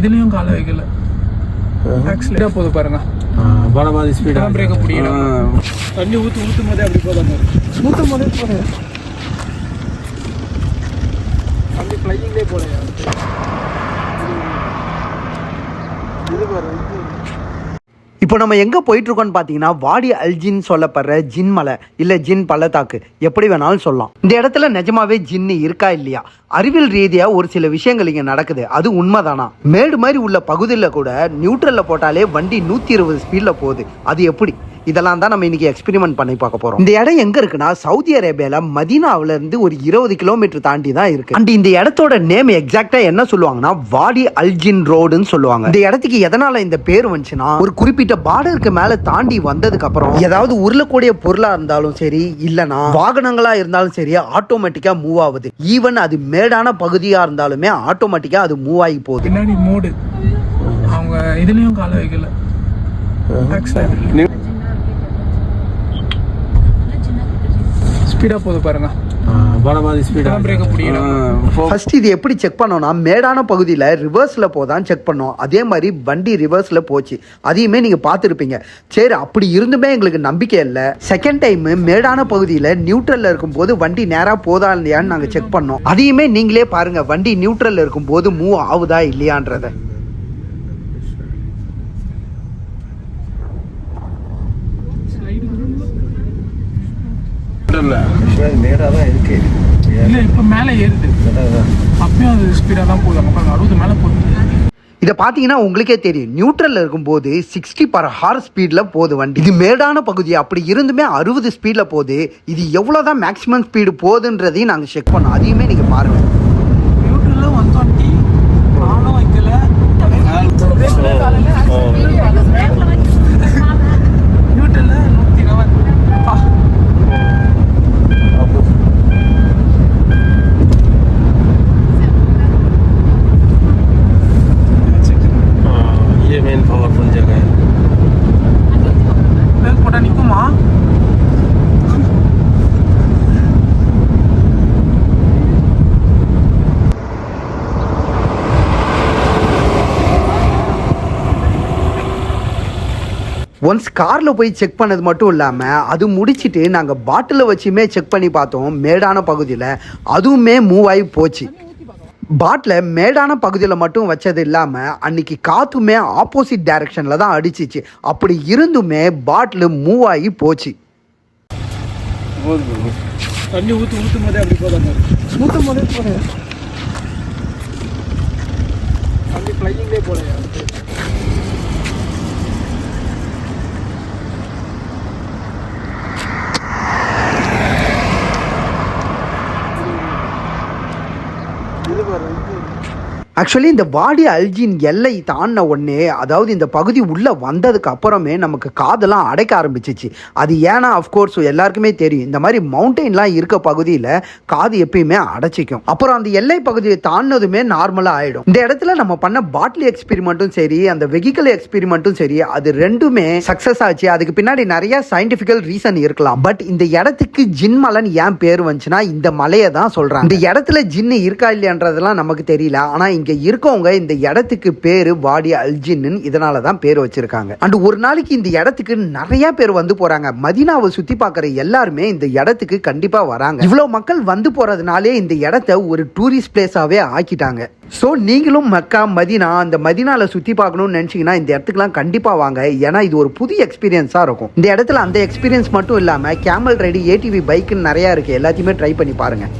இதுலயும் காலை வைக்கல. ஆக்சிடென்ட் போகுது பாருங்க. படபாதி ஸ்பீடா பிரேக்க பிடிக்கணும் தண்ணி ஊற்றி ஊற்றும் போதே அப்படி போதாங்க நூற்றம்பது போதே போகிறேன் அப்படி ஃப்ளையிங்லேயே போலையா இது பாரு இப்போ நம்ம எங்கே போயிட்டுருக்கோம்னு பார்த்தீங்கன்னா வாடி அல்ஜின் சொல்லப்படுற ஜின் மலை இல்லை ஜின் பள்ளத்தாக்கு எப்படி வேணாலும் சொல்லலாம். இந்த இடத்துல நிஜமாவே ஜின்னு இருக்கா இல்லையா? அறிவியல் ரீதியாக ஒரு சில விஷயங்கள் இங்கே நடக்குது. அது உண்மைதானா? மேடு மாதிரி உள்ள பகுதியில் கூட நியூட்ரலில் போட்டாலே வண்டி நூற்றி இருபது ஸ்பீடில் போகுது. அது எப்படி? இதெல்லாம் தான் நம்ம இன்னைக்கு எக்ஸ்பெரிமெண்ட் பண்ணி பார்க்க போறோம். இந்த இடம் எங்க இருக்குன்னா சவுதி அரேபியால மதினாவில இருந்து ஒரு இருபது கிலோமீட்டர் தாண்டி தான் இருக்கு. அண்ட் இந்த இடத்தோட நேம் எக்ஸாக்டா என்ன சொல்லுவாங்கன்னா வாடி அல்ஜின் ரோடுன்னு சொல்லுவாங்க. இந்த இடத்துக்கு எதனால இந்த பேர் வந்துச்சுன்னா ஒரு குறிப்பிட்ட பார்டருக்கு மேல தாண்டி வந்ததுக்கு அப்புறம் ஏதாவது உருளக்கூடிய பொருளா இருந்தாலும் சரி இல்லனா வாகனங்களா இருந்தாலும் சரி ஆட்டோமேட்டிக்கா மூவ் ஆகுது. ஈவன் அது மேடான பகுதியா இருந்தாலுமே ஆட்டோமேட்டிக்கா அது மூவ் ஆகி போகுது. பின்னாடி மோடு அவங்க இதுலயும் கால வைக்கல. ஆக்சிடென்ட் ஸ்பீடா போகுது பாருங்க. படபாதி ஸ்பீடா பிரேக்க பிடிக்கணும் ஃபர்ஸ்ட் இது எப்படி செக் பண்ணோம்னா மேடான பகுதியில் ரிவர்ஸில் போதான் செக் பண்ணோம். அதே மாதிரி வண்டி ரிவர்ஸில் போச்சு. அதையுமே நீங்கள் பார்த்துருப்பீங்க. சரி அப்படி இருந்துமே எங்களுக்கு நம்பிக்கை இல்லை. செகண்ட் டைம் மேடான பகுதியில் நியூட்ரலில் இருக்கும்போது வண்டி நேராக போதா இல்லையான்னு நாங்கள் செக் பண்ணோம். அதையுமே நீங்களே பாருங்கள் வண்டி நியூட்ரலில் இருக்கும்போது மூவ் ஆகுதா இல்லையான்றதை. நேராக தான் இருக்கு. இல்ல இப்ப மேல ஏறுது. அப்பயும் அது ஸ்பீடா தான் போகுது. பாருங்க அறுபது மேல போகுது. இதை பார்த்தீங்கன்னா உங்களுக்கே தெரியும். நியூட்ரலில் இருக்கும்போது சிக்ஸ்டி பர் ஹார் ஸ்பீடில் போகுது வண்டி. இது மேடான பகுதி. அப்படி இருந்துமே அறுபது ஸ்பீடில் போகுது. இது எவ்வளோ தான் மேக்ஸிமம் ஸ்பீடு போகுதுன்றதையும் நாங்கள் செக் பண்ணோம். அதையுமே நீங்கள் பாருங்கள் ஒன்ஸ் காரில் போய் செக் பண்ணது மட்டும் இல்லாமல் அது முடிச்சிட்டு நாங்கள் பாட்டிலை வச்சுமே செக் பண்ணி பார்த்தோம். மேடான பகுதியில் அதுவுமே மூவ் ஆகி போச்சு. பாட்டில் மேடான பகுதியில் மட்டும் வச்சது இல்லாமல் அன்னைக்கு காற்றுமே ஆப்போசிட் டைரக்ஷனில் தான் அடிச்சிச்சு. அப்படி இருந்துமே பாட்டில் மூவ் ஆகி போச்சு. தண்ணி ஊற்றி ஊற்றும் போதே அப்படி போதாங்க நூற்றம்பது போகிறேன் அப்படி ஃப்ளையிங்லேயே போலையா இது வந்து. ஆக்சுவலி இந்த வாடி அல்ஜின் எல்லை தாண்டின உடனே அதாவது இந்த பகுதி உள்ளே வந்ததுக்கு அப்புறமே நமக்கு காதெல்லாம் அடைக்க ஆரம்பிச்சிச்சு. அது ஏன்னா அஃப்கோர்ஸ் எல்லாருக்குமே தெரியும். இந்த மாதிரி மவுண்டெயின்லாம் இருக்க பகுதியில் காது எப்பயுமே அடைச்சிக்கும். அப்புறம் அந்த எல்லை பகுதியை தாண்டினதுமே நார்மலாக ஆகிடும் இந்த இடத்துல நம்ம பண்ண பாட்டில் எக்ஸ்பெரிமெண்ட்டும் சரி அந்த வெஹிக்கல் எக்ஸ்பெரிமெண்ட்டும் சரி அது ரெண்டுமே சக்ஸஸ் ஆச்சு. அதுக்கு பின்னாடி நிறைய சயின்டிஃபிக்கல் ரீசன் இருக்கலாம். பட் இந்த இடத்துக்கு ஜின் மலைன்னு ஏன் பேர் வந்துச்சுன்னா இந்த மலையை தான் சொல்கிறாங்க இந்த இடத்துல ஜின்னு இருக்கா இல்லையன்றதெல்லாம் நமக்கு தெரியல. ஆனால் இங்கே இங்கே இருக்கவங்க இந்த இடத்துக்கு பேர் வாடி அல்ஜின்னு இதனால தான் பேர் வச்சிருக்காங்க. அண்ட் ஒரு நாளைக்கு இந்த இடத்துக்கு நிறைய பேர் வந்து போறாங்க. மதினாவை சுத்தி பார்க்குற எல்லாருமே இந்த இடத்துக்கு கண்டிப்பாக வராங்க. இவ்வளோ மக்கள் வந்து போறதுனாலே இந்த இடத்த ஒரு டூரிஸ்ட் பிளேஸாகவே ஆக்கிட்டாங்க. ஸோ நீங்களும் மக்கா மதினா அந்த மதினாவில் சுற்றி பார்க்கணும்னு நினச்சிங்கன்னா இந்த இடத்துக்குலாம் கண்டிப்பாக வாங்க. ஏன்னா இது ஒரு புது எக்ஸ்பீரியன்ஸாக இருக்கும். இந்த இடத்துல அந்த எக்ஸ்பீரியன்ஸ் மட்டும் இல்லாமல் கேமல் ரைடு ஏடிவி பைக்குன்னு நிறையா இருக்குது எல்லாத்தையுமே ட்ரை பண்ணி பாருங்கள்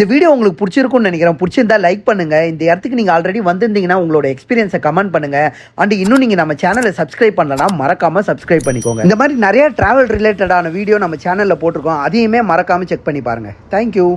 இந்த வீடியோ உங்களுக்கு பிடிச்சிருக்கும்னு நினைக்கிறேன். பிடிச்சிருந்தா லைக் பண்ணுங்க. இந்த இடத்துக்கு நீங்கள் ஆல்ரெடி வந்திருந்தீங்கன்னா உங்களோட எக்ஸ்பீரியன்ஸை கமெண்ட் பண்ணுங்க. அண்ட் இன்னும் நீங்கள் நம்ம சேனலை சப்ஸ்கிரைப் பண்ணலன்னா மறக்காம சப்ஸ்கிரைப் பண்ணிக்கோங்க. இந்த மாதிரி நிறைய டிராவல் ரிலேட்டடான வீடியோ நம்ம சேனலில் போட்டிருக்கோம். அதையுமே மறக்காம செக் பண்ணி பாருங்க. தேங்க்யூ